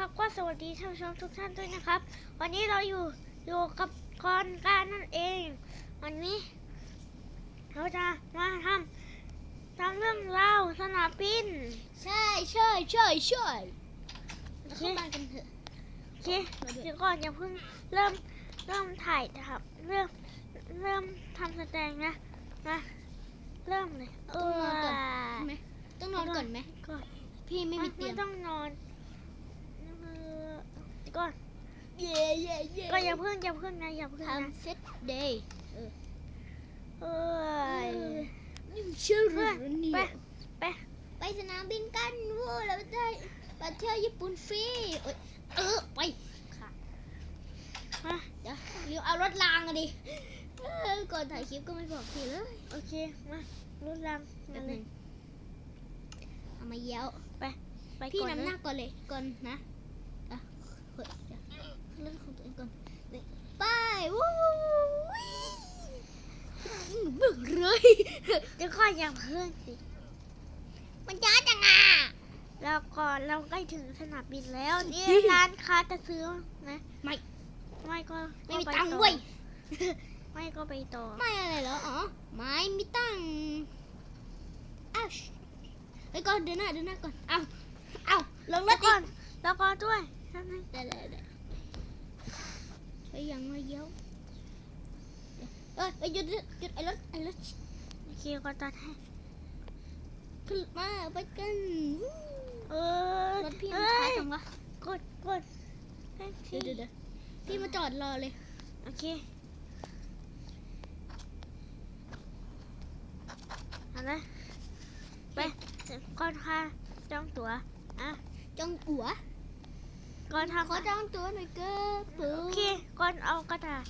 นะครับก็สวัสดีท่านผู้ชมทุกท่านด้วยนะครับ วันนี้เราอยู่อยู่กับกรการนั่นเอง วันนี้ เราจะมาทำทำเรื่องเล่าวสนามบินใช่ใช่ใช่ใช่โอแล้วเคเข้าบ้านกันเถอะโอเคเดี๋ยวก่อนอย่าเพิ่งเริ่มเริ่มถ่ายนะครับเริ่มเริ่มทำแสดงนะนะเริ่มเลยเออใช่ไหมต้องนอนก่อนไหมก่อนพี่ไม่มีเตียงไม่ต้องนอนเออเดี๋ยว ก่อนเย่เย่เย่ก็อย่าเพิ่งอย่าเพิ่งนะอย่าเพิ่งนะทำเซตเดย์เอ้ยนี่เชื่อหรือไปเนี่ยไปไปสนามบินกันวู้เราได้ไปเที่ยวญี่ปุ่นฟรีเอ้ยเออไปค่ะมาเดี๋ยวเดี๋ยวเอารถรางอะดิเออก่อนถ่ายคลิปก็ไม่บอกพี่เลยโอเคมารุดลังแป๊มาบเลนึยงเอามาเย้าไปพี่ก่อนนำหนะน้าก่อนเลยก่อนนะอะ เปิดเรื่องของตัวเองก่อนนี่ไปวู้บึกเลยเดี๋ยวก่อนอย่างเพิ่งสิ มันช้าจังอะแล้วก่อนเราใกล้ถึงสนามบินแล้วนี่ร้านค้าจะซื้อนะ ไม่ ไม่ก็ไม่มีตังค์เว้ยไม่ก็ไปต่อ ไม่อะไรเหรอ อ๋อ ไม่มีตังค์อ้าวไปก่อนเดินหน้าเดินหน้าก่อน เอาเอาลงรถก่อน แล้วก่อนด้วย ไมได้ได้ได้ไปยังมาเย้าเอ้ยเอ้ยหยุดหยุดหยุดไอ้รถไอ้รถโอเคก็ตัดให้ขึ้นมาไปกันวู้เออรถพี่มันเอ้ช้ายจังวะกดกดแท็กเดี๋ซี่ยวเดี๋ยวเดี๋ยวพี่มาจอดรอเลยโอเคเอาละไปก่อนค่ะจองตั๋วอะจองอัว ก่อนทำขอจองตัวหน่อยเกินปืโอเคก่อนเอากระดาษ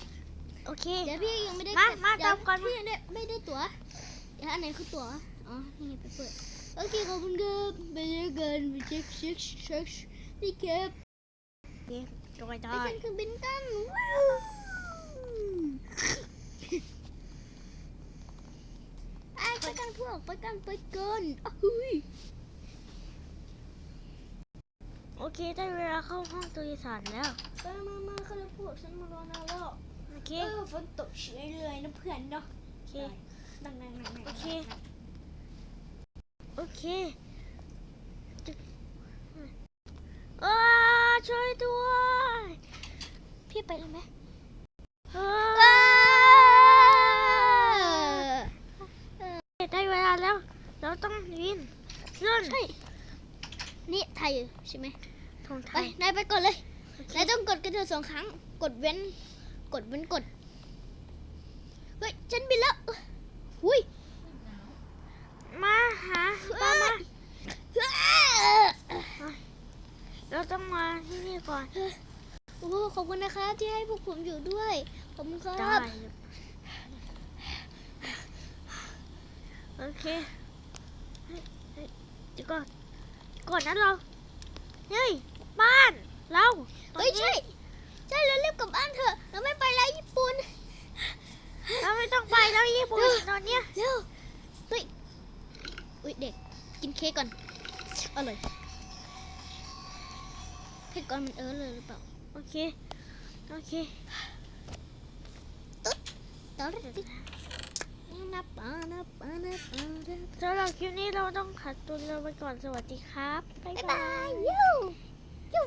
โอเค เดี๋ยวพี่ยังไม่ได้มาเก็บมาเดี๋ยวจำก่อน พี่ยังได้ไม่ได้ตั๋วเดี๋ยวอันไหนคือตั๋วอ๋อนี่ไงไปเปิดโอเคขอบคุณครับไปเจอกันไปเช็คเช็คเช็คนี่ครับจอยไปจอขึ้ยนเครื่องบินกันว้าวไอ้ไปกันพวกไปกันไปกันอ้าวเฮ้ย โอเคได้เวลาเข้าห้องตัวอีสานแล้วไปมามาเขาจะพวกฉันมารอนานแล้วโอเคเออฝนตกเฉยเลยนะเพื่อนเนาะโอเคนั่งนั่งนั่งนั่งโอเคโอเคจึ๊กเออช่วยด้วยพี่ไปเลยไหมเออได้เวลาแล้ว เราต้องยินรุ่นใช่ นี่ไทยใช่ไหมทงไทไปยนายไปก่อนเลยโอเคนายต้องกดกระโดดสองครั้ง กดเว้น กดเว้นกด เฮ้ยฉันบินแล้วหุยมาหาตามมาเฮ้ยเราต้องมาที่นี่ก่อนโอ้โหขอบคุณนะครับที่ให้พวกผมอยู่ด้วยขอบคุณคได้รับโอเคเฮ้ยเฮ้ยเดี๋ยวก่อน ก่อนนั้นเรา เฮ้ย บ้าน เราตรงเฮ้ยนี้ใช่ ใช่เรารีบกลับบ้านเถอะเราไม่ไปแล้วญี่ปุ่น เราไม่ต้องไปแล้วญี่ปุ่นตอนเนี้ย เร็วเฮ้ยอุ้ยเด็ก กินเค้กก่อน อร่อยเค้กก่อนมันเออเลยหรือเปล่าโอเค โอเค ตอนแรกดินับปานับปานับปานับ สำหรับคลิปนี้เราต้องขัดตุนเราไปก่อนสวัสดีครับ บ๊ายบาย